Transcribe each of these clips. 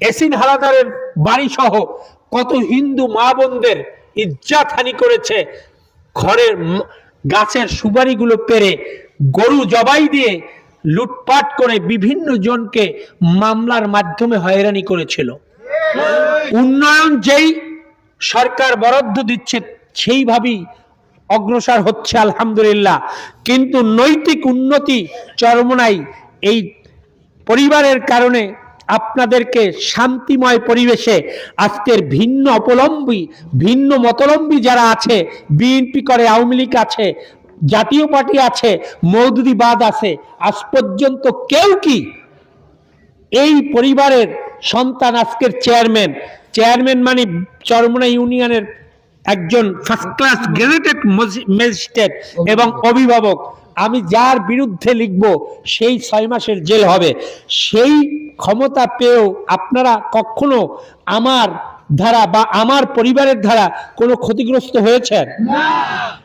এসিন হালাদারের বাড়ি সহ কত হিন্দু মা বোনদের ইজ্জাত হানি করেছে। ঘরের গাছের সুপারিগুলো পেরে গরু জবাই দিয়ে লুটপাট করে বিভিন্ন জনকে মামলার মাধ্যমে হয়রানি করেছিল। উন্নয়ন যেই সরকার বরাদ্দ দিচ্ছে, সেইভাবেই অগ্রসর হচ্ছে আলহামদুলিল্লাহ। কিন্তু নৈতিক উন্নতি চরমনাই এই পরিবারের কারণে আপনাদেরকে শান্তিময় পরিবেশে আজকের ভিন্ন অপলম্বী ভিন্ন মতলম্বী যারা আছে বিএনপি করে, আওয়ামী লীগ আছে, জাতীয় পার্টি আছে, মৌদুদিবাদ আছে, আজ পর্যন্ত কেউ কি এই পরিবারের সন্তান আজকের চেয়ারম্যান? চেয়ারম্যান মানে চরমনা ইউনিয়নের একজন ফার্স্ট ক্লাস গ্রেডেড ম্যাজিস্ট্রেট এবং অভিভাবক। আমি যার বিরুদ্ধে লিখব সেই ছয় মাসের জেল হবে। সেই ক্ষমতা পেয়েও আপনারা কখনো আমার ধারা বা আমার পরিবারের ধারা কোনো ক্ষতিগ্রস্ত হয়েছেন?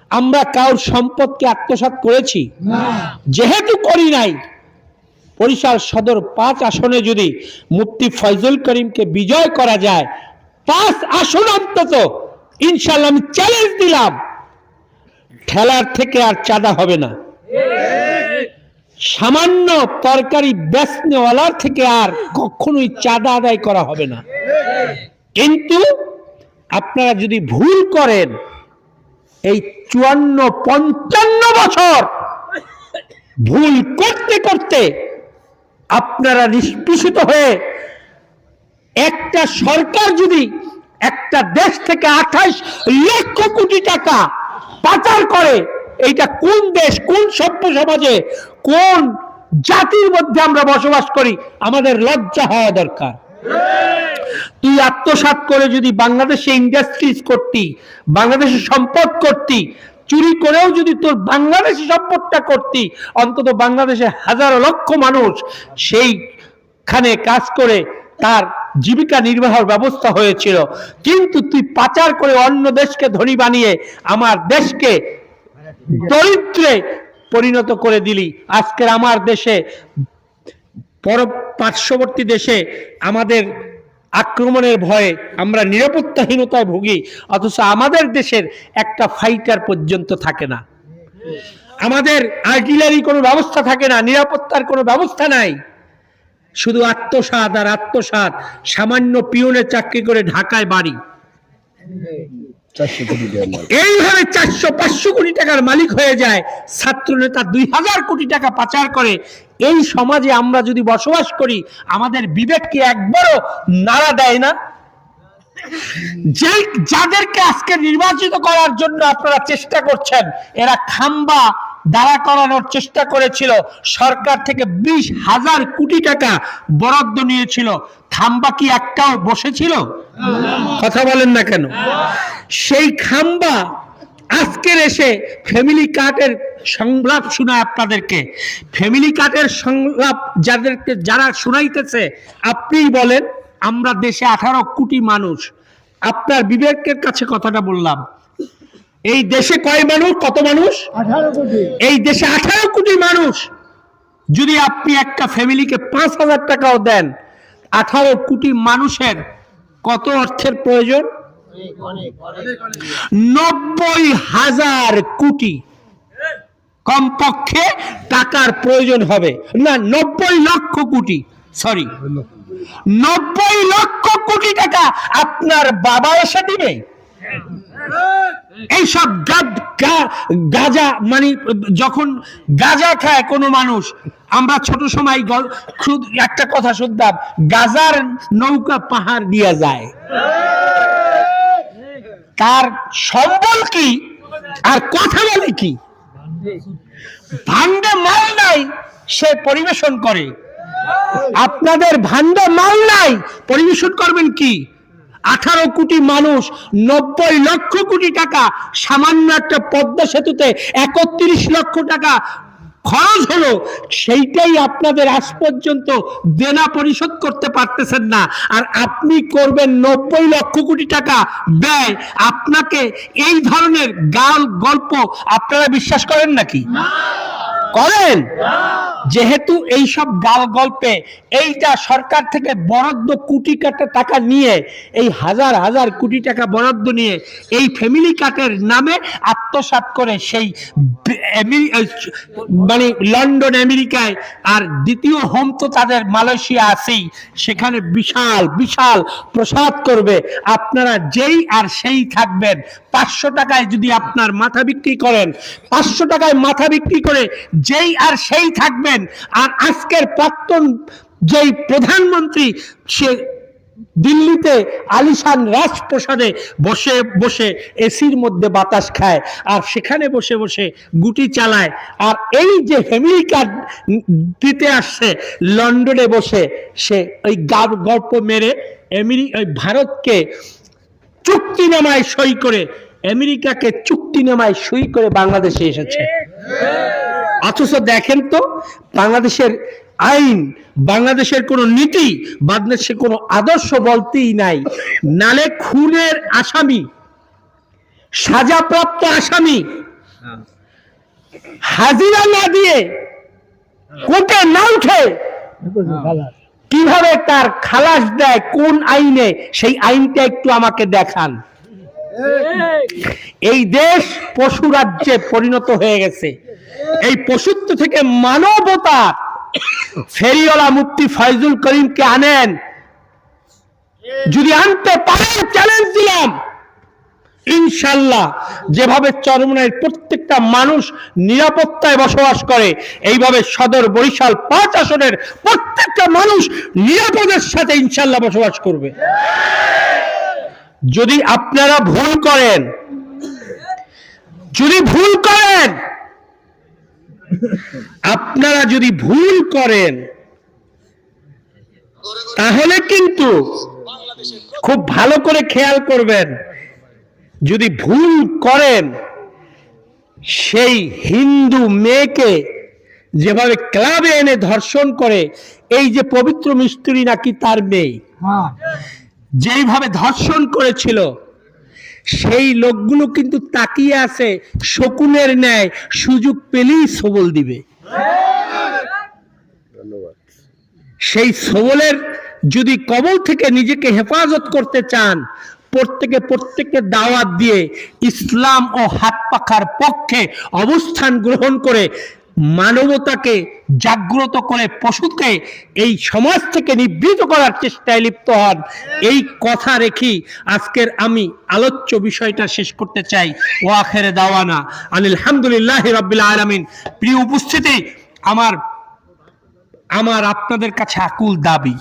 আমরা কারোর সম্পদকে আত্মসাৎ করেছি? যেহেতু করি নাই বরিশাল সদর পাঁচ আসনে যদি মুফতি ফয়জুল করিমকে বিজয় করা যায় পাঁচ আসন অন্তত ইনশাল্লাহ আমি চ্যালেঞ্জ দিলাম। ঠেলার থেকে আর চাঁদা হবে না। সামান্য তরকারি বেচনেওয়ালার থেকে আর কখনোই চাঁদা আদায় করা হবে না। কিন্তু আপনারা যদি ভুল করেন, এই চুয়ান্ন পঞ্চান্ন বছর ভুল করতে করতে আপনারা নিষ্পিষিত হয়ে একটা সরকার যদি একটা দেশ থেকে আঠাইশ লক্ষ কোটি টাকা পাচার করে, এইটা কোন দেশ, কোন সভ্য সমাজে কোন জাতির মধ্যে আমরা বসবাস করি? আমাদের লজ্জা হওয়া দরকার। তুই আত্মসাৎ করে যদি বাংলাদেশে ইন্ডাস্ট্রিজ করতি, বাংলাদেশে সম্পদ করতি, চুরি করেও যদি তোর বাংলাদেশে সম্পদটা করতি, অন্তত বাংলাদেশে হাজারো লক্ষ মানুষ সেইখানে কাজ করে তার জীবিকা নির্বাহের ব্যবস্থা হয়েছিল। কিন্তু তুই পাচার করে অন্য দেশকে ধনী বানিয়ে, আমার দেশকে দরিদ্রে পরিণত করে দিলি। আজকের আমার দেশে, পর পার্শ্ববর্তী দেশে আমাদের আক্রমণের ভয়ে আমরা নিরাপত্তাহীনতায় ভুগি, অথচ আমাদের দেশের একটা ফাইটার পর্যন্ত থাকে না। আমাদের আর্টিলারি কোনো ব্যবস্থা থাকে না, নিরাপত্তার কোনো ব্যবস্থা নাই। শুধু আত্মসাৎ আর আত্মসাৎ, সামান্য পিওনের চাকরি করে ঢাকায় বাড়ি। এইভাবে চারশো পাঁচশো কোটি টাকার মালিক হয়ে যায়, ছাত্র নেতা দুই হাজার কোটি টাকা পাচার করে। এই সমাজে আমরা যদি বসবাস করি, আমাদের বিবেককে একবারও নাড়া দেয় না। যে যাদেরকে আজকে নির্বাচিত করার জন্য আপনারা চেষ্টা করছেন, এরা খাম্বা দাঁড়া করানোর চেষ্টা করেছিল। সরকার থেকে বিশ হাজার কোটি টাকা বরাদ্দ নিয়েছিল। খাম্বা কি একটাও বসেছিল? কথা বলেন না কেন? সেই খাম্বা আজকের এসে ফ্যামিলি কার্ডের সংলাপ শোনায় আপনাদেরকে। ফ্যামিলি কার্ডের সংলাপ যাদেরকে যারা শুনাইতেছে, আপনিই বলেন, আমরা দেশে আঠারো কোটি মানুষ। আপনার বিবেকের কাছে কথাটা বললাম। এই দেশে কয় মানুষ? কত মানুষ? এই দেশে আঠারো কোটি মানুষ। যদি আপনি একটা ফ্যামিলিকে পাঁচ হাজার টাকাও দেন আঠারো কোটি মানুষের কত অর্থের প্রয়োজন? নব্বই হাজার কোটি। কমপক্ষে টাকার প্রয়োজন হবে। না নব্বই লক্ষ কোটি। সরি নব্বই লক্ষ কোটি টাকা আপনার বাবা এসে দিবে? এইসব গাজা মানে যখন গাজা খায় কোনো মানুষ, আমরা ছোট সময় একটা কথা শুনতাম, গাজার নৌকা পাহাড় দিয়া যায়। তার সম্বল কি? আর কথা বলে কি? ভান্ডে মাল নাই, সে পরিবেশন করে। আপনাদের ভান্ডে মাল নাই, পরিবেশন করবেন কি? আঠারো কোটি মানুষ, নব্বই লক্ষ কোটি টাকা, সামান্য একটা পদ্মা সেতুতে একত্রিশ লক্ষ টাকা খরচ হলো, সেইটাই আপনাদের আজ পর্যন্ত দেনা পরিশোধ করতে পারতেছেন না। আর আপনি করবেন নব্বই লক্ষ কোটি টাকা ব্যয়। আপনাকে এই ধরনের গাল, গল্প আপনারা বিশ্বাস করেন নাকি? করেন? যেহেতু এই সব গাল গল্পে এইটা সরকার থেকে বরাদ্দ কোটি কাটা টাকা নিয়ে, এই হাজার হাজার কোটি টাকা বরাদ্দ নিয়ে এই ফ্যামিলি কার্ডের নামে আত্মসাৎ করে সেই মানে লন্ডন, আমেরিকায় আর দ্বিতীয় হোম তো তাদের মালয়েশিয়া আছেই। সেখানে বিশাল বিশাল প্রসাদ করবে। আপনারা যেই আর সেই থাকবেন। পাঁচশো টাকায় যদি আপনার মাথা বিক্রি করেন, পাঁচশো টাকায় মাথা বিক্রি করে যেই আর সেই থাকবেন। আর আজকের প্রাক্তন যেই প্রধানমন্ত্রী, সে দিল্লিতে আলিশান রাজপ্রসাদে বসে বসে এসির মধ্যে বাতাস খায় আর সেখানে বসে বসে গুটি চালায়। আর এই যে ফ্যামিলি কার্ড দিতে আসছে, লন্ডনে বসে সে ওই গল্প মেরে আমেরি ওই ভারতকে চুক্তিনামায় সই করে, আমেরিকাকে চুক্তিনামায় সই করে বাংলাদেশে এসেছে। অথচ দেখেন তো বাংলাদেশের আইন বাংলাদেশের কোনো নীতি বাংলাদেশের কোনো আদর্শ বলতেই নাই। নালে খুনের আসামি সাজাপ্রাপ্ত আসামি হাজিরা না দিয়ে কোর্টে না উঠে কীভাবে তার খালাস দেয় কোন আইনে? সেই আইনটা একটু আমাকে দেখান। এই। দেশ পশু রাজ্যে পরিণত হয়ে গেছে। এই পশুত্ব থেকে মানবতা ফেরিওয়ালা মুফতি ফয়জুল করিমকে আনেন। যদি আনতে পারেন চ্যালেঞ্জ দিলাম। ইনশাল্লাহ যেভাবে চরমনায়ের প্রত্যেকটা মানুষ নিরাপত্তায় বসবাস করে, এইভাবে সদর বরিশাল পাঁচ আসনের প্রত্যেকটা মানুষ নিরাপদের সাথে ইনশাল্লাহ বসবাস করবে। যদি আপনারা ভুল করেন, যদি ভুল করেন আপনারা যদি ভুল করেন তাহলে কিন্তু খুব ভালো করে খেয়াল করবেন যদি ভুল করেন সেই হিন্দু মেয়েকে যেভাবে ক্লাবে এনে ধর্ষণ করে এই যে পবিত্র মিস্ত্রি নাকি তার মেয়ে যেইভাবে ধর্ষণ করেছিল সেই লোকগুলো কিন্তু তাকিয়ে আছে শকুনের ন্যায় সুযোগ পেলেই সবল দিবে। সেই সবলের যদি কবল থেকে নিজেকে হেফাজত করতে চান প্রত্যেকে প্রত্যেককে দাওয়াত দিয়ে ইসলাম ও হাত পাখার পক্ষে অবস্থান গ্রহণ করে মানবতাকে জাগ্রত করে পশুকে এই সমাজ থেকে নিবৃত করার চেষ্টায় লিপ্ত হন। এই কথা রেখি আজকের আমি আলোচ্য বিষয়টা শেষ করতে চাই। ও আখেরে দাওয়ানা। আনিল হামদুলিল্লাহ রবিল আলমিন। প্রিয় উপস্থিতি, আমার আমার আপনাদের কাছে আকুল দাবি।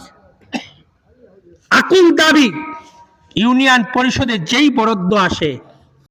আকুল দাবি, ইউনিয়ন পরিষদে যেই বরাদ্দ আসে